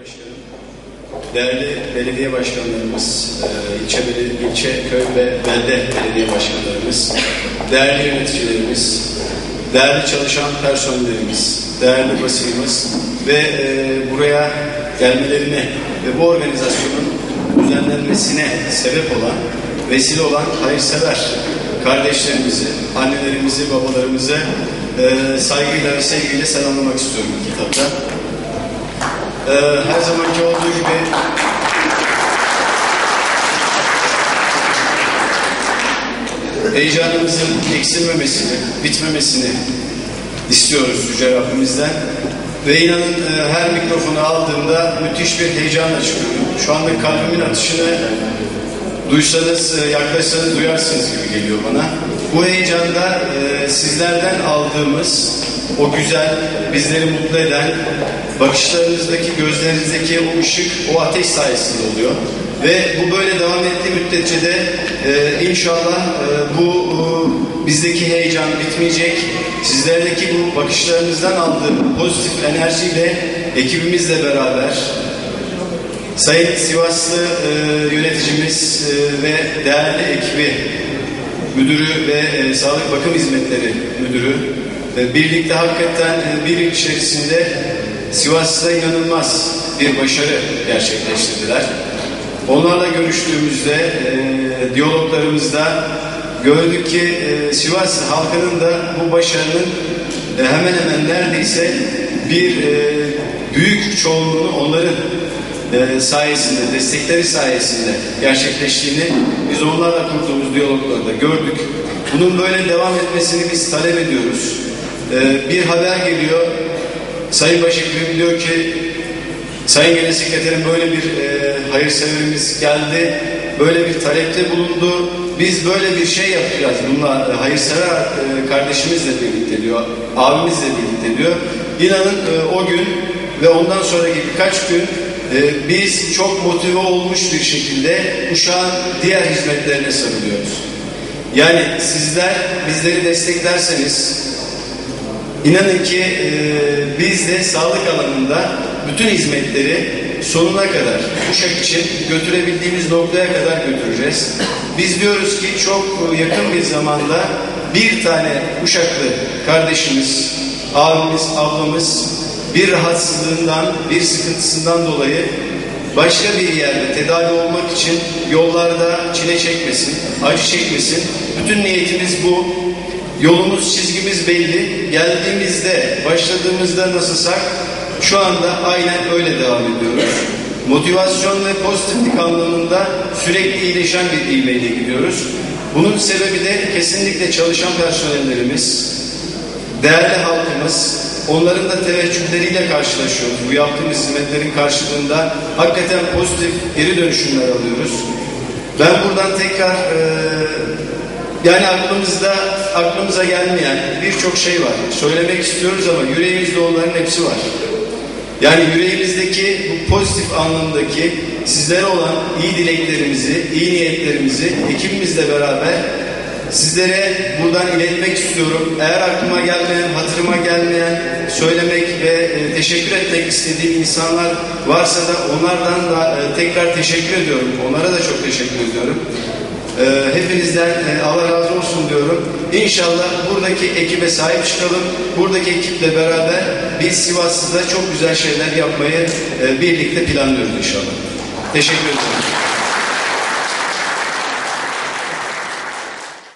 Başkanım, değerli belediye başkanlarımız, e, ilçe, ilçe, köy ve belde belediye başkanlarımız, değerli yöneticilerimiz, değerli çalışan personellerimiz, değerli basınımız ve e, buraya gelmelerine ve bu organizasyonun düzenlenmesine sebep olan, vesile olan hayırsever kardeşlerimizi, annelerimizi, babalarımızı e, saygıyla ve sevgiyle selamlamak istiyorum ilk etapta. Ee, her zamanki olduğu gibi heyecanımızın eksilmemesini, bitmemesini istiyoruz Yüce Rabbimizden. Ve inanın e, her mikrofonu aldığımda müthiş bir heyecanla çıkıyorum. Şu anda kalbimin atışını duysanız, e, yaklaşsanız duyarsınız gibi geliyor bana. Bu heyecanda e, sizlerden aldığımız o güzel, bizleri mutlu eden, bakışlarınızdaki, gözlerinizdeki o ışık, o ateş sayesinde oluyor. Ve bu böyle devam ettiği müddetçe de e, inşallah e, bu e, bizdeki heyecan bitmeyecek. Sizlerdeki bu bakışlarınızdan aldığım pozitif enerjiyle ekibimizle beraber Sayın Sivaslı e, yöneticimiz e, ve değerli ekibi müdürü ve e, sağlık bakım hizmetleri müdürü e, birlikte hakikaten e, bir yıl içerisinde Sivas'ta inanılmaz bir başarı gerçekleştirdiler. Onlarla görüştüğümüzde, e, diyaloglarımızda gördük ki e, Sivas halkının da bu başarının e, hemen hemen neredeyse bir e, büyük çoğunluğunu onların e, sayesinde, destekleri sayesinde gerçekleştiğini biz onlarla kurduğumuz diyaloglarda gördük. Bunun böyle devam etmesini biz talep ediyoruz. E, bir haber geliyor. Sayın Başhekimim diyor ki Sayın Genel Sekreterim böyle bir e, hayırseverimiz geldi. Böyle bir talepte bulundu. Biz böyle bir şey yapacağız. Bununla e, hayırsever kardeşimizle birlikte diyor. Abimizle birlikte diyor. İnanın o gün ve ondan sonraki birkaç gün e, biz çok motive olmuş bir şekilde uşağın diğer hizmetlerine sarılıyoruz. Yani sizler bizleri desteklerseniz İnanın ki e, biz de sağlık alanında bütün hizmetleri sonuna kadar Uşak için götürebildiğimiz noktaya kadar götüreceğiz. Biz diyoruz ki çok yakın bir zamanda bir tane Uşaklı kardeşimiz, abimiz, ablamız bir rahatsızlığından, bir sıkıntısından dolayı başka bir yerde tedavi olmak için yollarda çile çekmesin, acı çekmesin. Bütün niyetimiz bu. Yolumuz, çizgimiz belli. Geldiğimizde, başladığımızda nasılsak şu anda aynen öyle devam ediyoruz. Motivasyon ve pozitiflik anlamında sürekli iyileşen bir ivmeyle gidiyoruz. Bunun sebebi de kesinlikle çalışan personellerimiz, değerli halkımız, onların da teveccühleriyle karşılaşıyoruz. Bu yaptığımız hizmetlerin karşılığında hakikaten pozitif geri dönüşümler alıyoruz. Ben buradan tekrar e, yani aklımızda aklımıza gelmeyen birçok şey var. Söylemek istiyoruz ama yüreğimizde onların hepsi var. Yani yüreğimizdeki bu pozitif anlamdaki sizlere olan iyi dileklerimizi, iyi niyetlerimizi ekibimizle beraber sizlere buradan iletmek istiyorum. Eğer aklıma gelmeyen, hatırıma gelmeyen, söylemek ve e, teşekkür etmek istediğim insanlar varsa da onlardan da e, tekrar teşekkür ediyorum. Onlara da çok teşekkür ediyorum. Ee, hepinizden e, Allah razı olsun diyorum. İnşallah buradaki ekibe sahip çıkalım. Buradaki ekiple beraber biz Sivas'ta çok güzel şeyler yapmayı e, birlikte planlıyoruz inşallah. Teşekkür ederim.